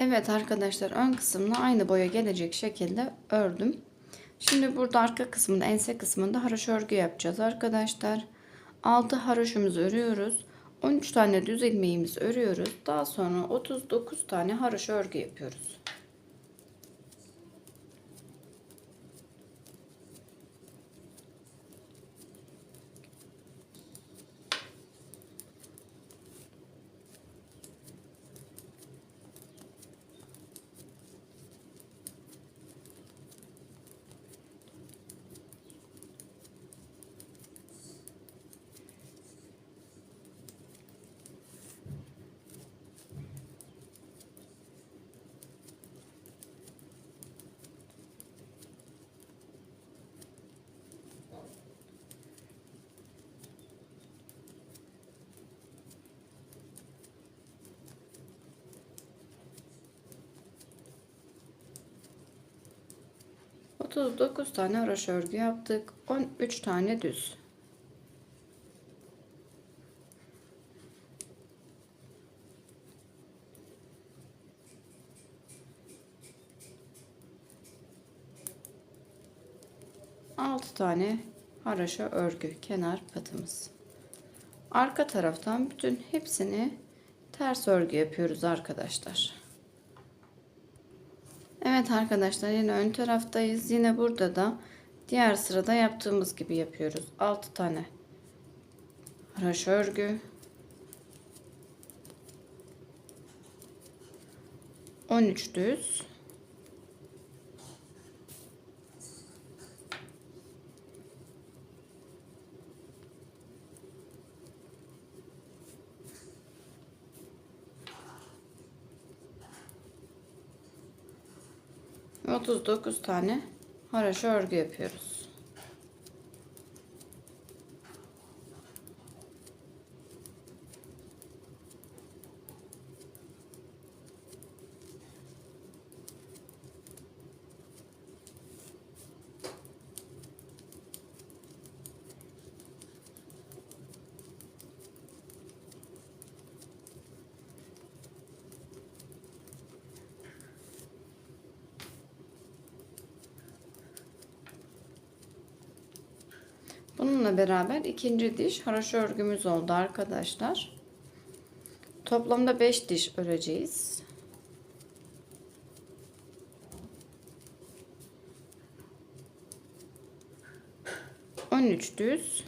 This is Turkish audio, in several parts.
Evet arkadaşlar ön kısmına aynı boya gelecek şekilde ördüm. Şimdi burada arka kısmında ense kısmında haroşa örgü yapacağız arkadaşlar. 6 haroşumuzu örüyoruz. 13 tane düz ilmeğimizi örüyoruz. Daha sonra 39 tane haroşa örgü yapıyoruz. Otuz dokuz tane haroşa örgü yaptık. 13 tane düz. Altı tane haroşa örgü kenar patımız. Arka taraftan bütün hepsini ters örgü yapıyoruz arkadaşlar. Evet arkadaşlar yine ön taraftayız. Yine burada da diğer sırada yaptığımız gibi yapıyoruz. 6 tane haroşa örgü. 13 düz. Ve 39 tane haroşa örgü yapıyoruz. Bununla beraber ikinci diş haroşa örgümüz oldu arkadaşlar. Toplamda 5 diş öreceğiz. On üç düz.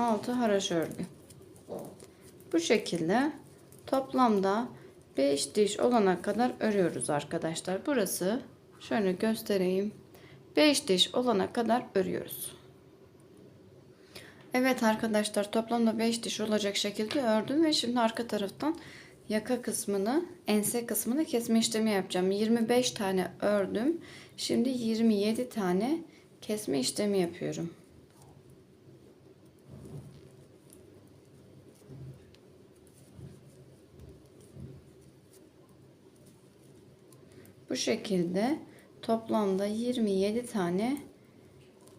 Altı haroşa örgü. Bu şekilde toplamda 5 diş olana kadar örüyoruz arkadaşlar. Burası şöyle göstereyim. 5 diş olana kadar örüyoruz. Evet arkadaşlar toplamda 5 diş olacak şekilde ördüm ve şimdi arka taraftan yaka kısmını, ense kısmını kesme işlemi yapacağım. 25 tane ördüm. Şimdi 27 tane kesme işlemi yapıyorum. Bu şekilde toplamda 27 tane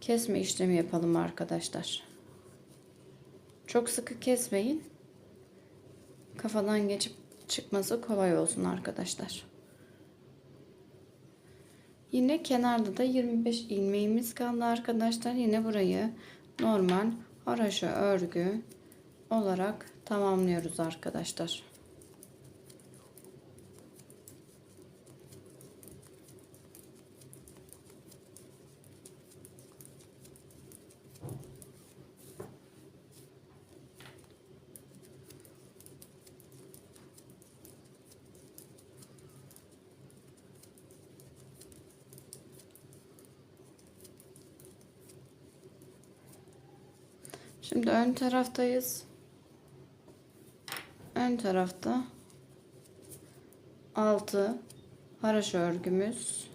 kesme işlemi yapalım arkadaşlar. Çok sıkı kesmeyin. Kafadan geçip çıkması kolay olsun arkadaşlar. Yine kenarda da 25 ilmeğimiz kaldı arkadaşlar. Yine burayı normal haraşo örgü olarak tamamlıyoruz arkadaşlar. Şimdi ön taraftayız. Ön tarafta 6 haraş örgümüz.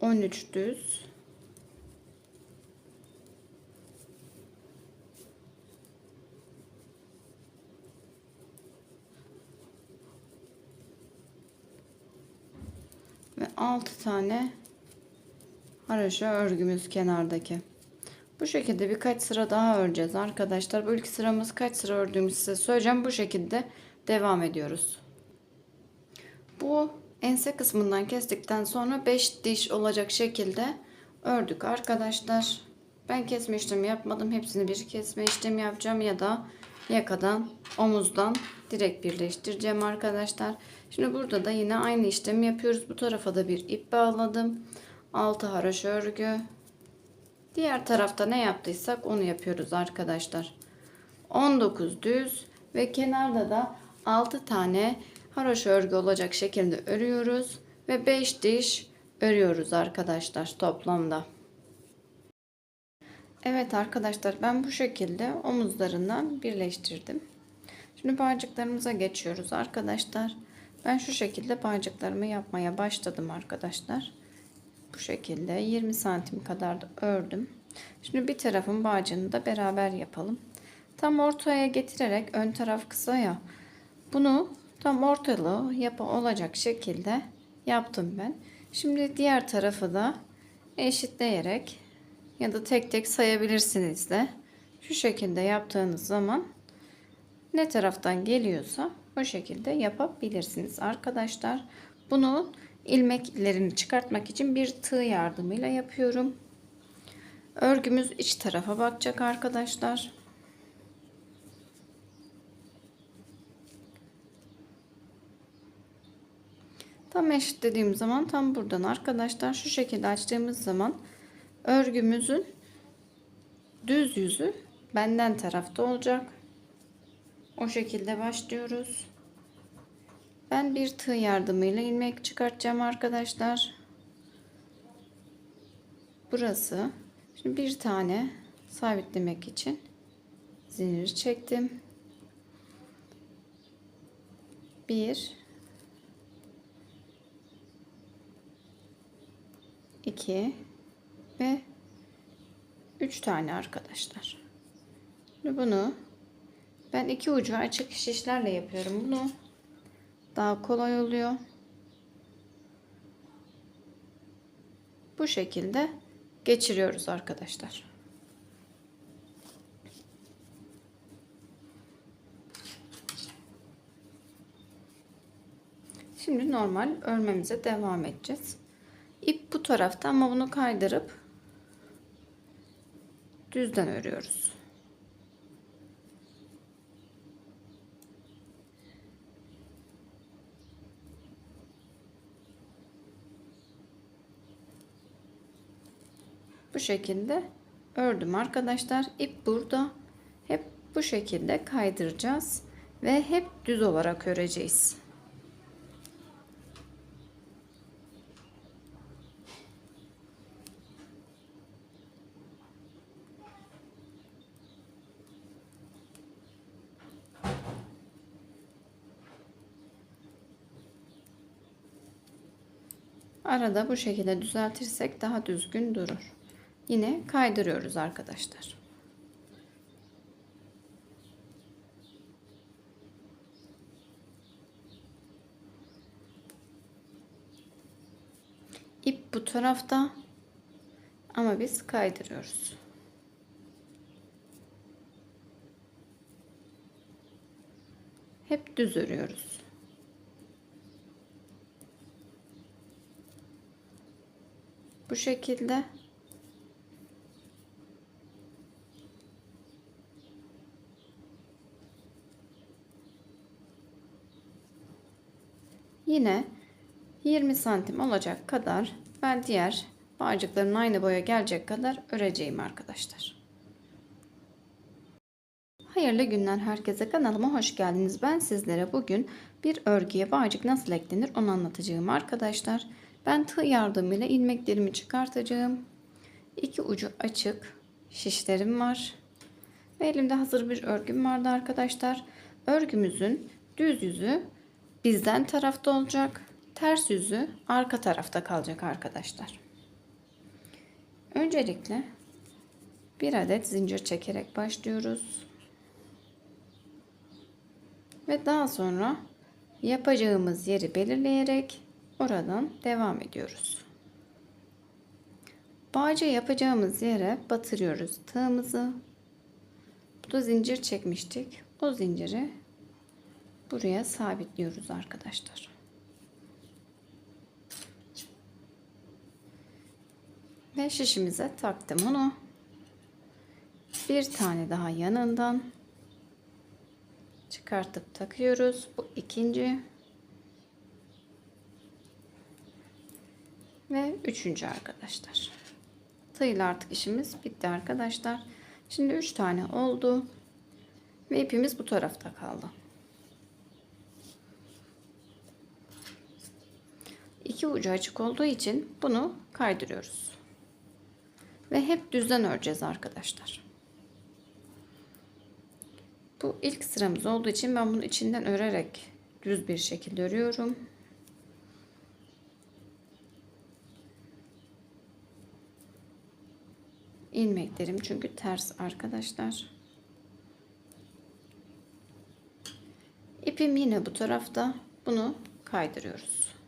On üç düz. Ve altı tane haroşa örgümüz kenardaki. Bu şekilde birkaç sıra daha öreceğiz arkadaşlar. Bu ilk sıramız kaç sıra ördüğümüzü size söyleyeceğim. Bu şekilde devam ediyoruz. Bu ense kısmından kestikten sonra 5 diş olacak şekilde ördük arkadaşlar. Ben kesme işlemi yapmadım. Hepsini bir kesme işlemi yapacağım ya da yakadan, omuzdan direkt birleştireceğim arkadaşlar. Şimdi burada da yine aynı işlemi yapıyoruz. Bu tarafa da bir ip bağladım. 6 haroşa örgü. Diğer tarafta ne yaptıysak onu yapıyoruz arkadaşlar. 19 düz ve kenarda da 6 tane haroşa örgü olacak şekilde örüyoruz ve 5 diş örüyoruz arkadaşlar toplamda. Evet arkadaşlar ben bu şekilde omuzlarından birleştirdim. Şimdi bağcıklarımıza geçiyoruz arkadaşlar. Ben şu şekilde bağcıklarımı yapmaya başladım arkadaşlar. Şekilde 20 santim kadar da ördüm. Şimdi bir tarafın bağcığını da beraber yapalım. Tam ortaya getirerek ön taraf kısa ya. Bunu tam ortalığı yapı olacak şekilde yaptım ben. Şimdi diğer tarafı da eşitleyerek ya da tek tek sayabilirsiniz de. Şu şekilde yaptığınız zaman ne taraftan geliyorsa o şekilde yapabilirsiniz arkadaşlar. Bunu ilmeklerini çıkartmak için bir tığ yardımıyla yapıyorum. Örgümüz iç tarafa bakacak arkadaşlar. Tam eşitlediğim zaman tam buradan arkadaşlar şu şekilde açtığımız zaman örgümüzün düz yüzü benden tarafta olacak. O şekilde başlıyoruz. Ben bir tığ yardımıyla ilmek çıkartacağım arkadaşlar. Burası. Şimdi bir tane sabitlemek için zincir çektim. Bir, iki ve üç tane arkadaşlar. Şimdi bunu ben iki ucu açık şişlerle yapıyorum bunu. Daha kolay oluyor. Bu şekilde geçiriyoruz arkadaşlar. Şimdi normal örmemize devam edeceğiz. İp bu tarafta ama bunu kaydırıp düzden örüyoruz. Bu şekilde ördüm arkadaşlar. İp burada. Hep bu şekilde kaydıracağız ve hep düz olarak öreceğiz. Arada bu şekilde düzeltirsek daha düzgün durur. Yine kaydırıyoruz arkadaşlar. İp bu tarafta ama biz kaydırıyoruz. Hep düz örüyoruz. Bu şekilde Yine 20 santim olacak kadar ben diğer bağcıkların aynı boya gelecek kadar öreceğim arkadaşlar. Hayırlı günler herkese kanalıma hoş geldiniz. Ben sizlere bugün bir örgüye bağcık nasıl eklenir onu anlatacağım arkadaşlar. Ben tığ yardımıyla ilmeklerimi çıkartacağım. İki ucu açık şişlerim var. Ve elimde hazır bir örgüm vardı arkadaşlar. Örgümüzün düz yüzü bizden tarafta olacak. Ters yüzü arka tarafta kalacak arkadaşlar. Öncelikle bir adet zincir çekerek başlıyoruz. Ve daha sonra yapacağımız yeri belirleyerek oradan devam ediyoruz. Bağcı yapacağımız yere batırıyoruz tığımızı. Bu da zincir çekmiştik. O zinciri buraya sabitliyoruz arkadaşlar. Ve şişimize taktım onu. Bir tane daha yanından çıkartıp takıyoruz. Bu ikinci. Ve üçüncü arkadaşlar. Tığla artık işimiz bitti arkadaşlar. Şimdi üç tane oldu. Ve ipimiz bu tarafta kaldı. İki ucu açık olduğu için bunu kaydırıyoruz. Ve hep düzden öreceğiz arkadaşlar. Bu ilk sıramız olduğu için ben bunu içinden örerek düz bir şekilde örüyorum. ilmeklerim çünkü ters arkadaşlar. İpim yine bu tarafta. Bunu kaydırıyoruz.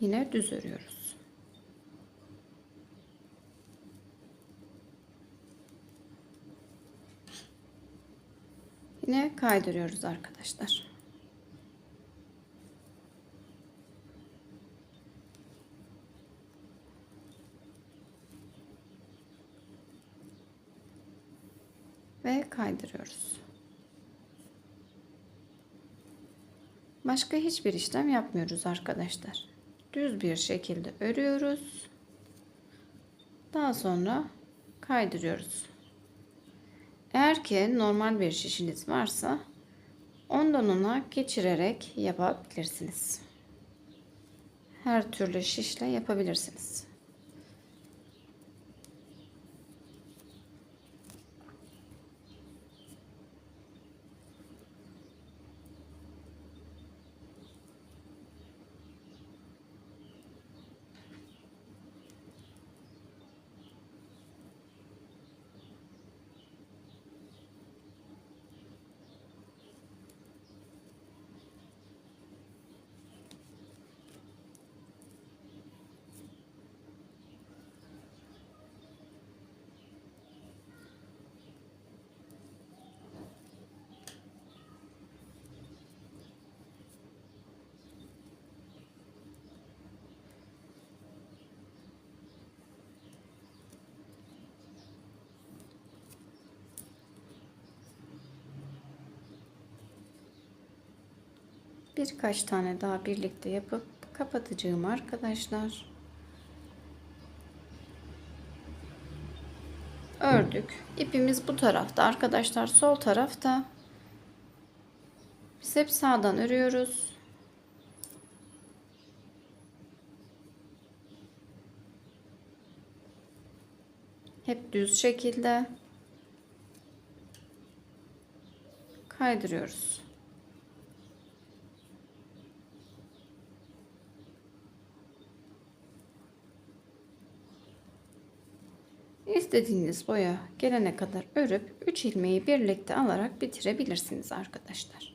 Yine düz örüyoruz. Yine kaydırıyoruz arkadaşlar. ve kaydırıyoruz. Başka hiçbir işlem yapmıyoruz arkadaşlar. Düz bir şekilde örüyoruz. Daha sonra kaydırıyoruz. Eğer ki normal bir şişiniz varsa ondan ona geçirerek yapabilirsiniz. Her türlü şişle yapabilirsiniz. Birkaç tane daha birlikte yapıp kapatacağım arkadaşlar. Ördük. İpimiz bu tarafta arkadaşlar. Sol tarafta. Biz hep sağdan örüyoruz. Hep düz şekilde kaydırıyoruz. İstediğiniz boya gelene kadar örüp 3 ilmeği birlikte alarak bitirebilirsiniz arkadaşlar.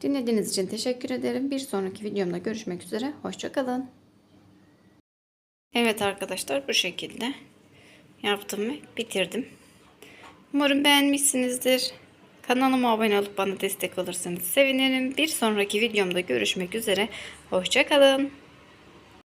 Dinlediğiniz için teşekkür ederim. Bir sonraki videomda görüşmek üzere. Hoşçakalın. Evet arkadaşlar bu şekilde yaptım ve bitirdim. Umarım beğenmişsinizdir. Kanalıma abone olup bana destek olursanız sevinirim. Bir sonraki videomda görüşmek üzere. Hoşçakalın.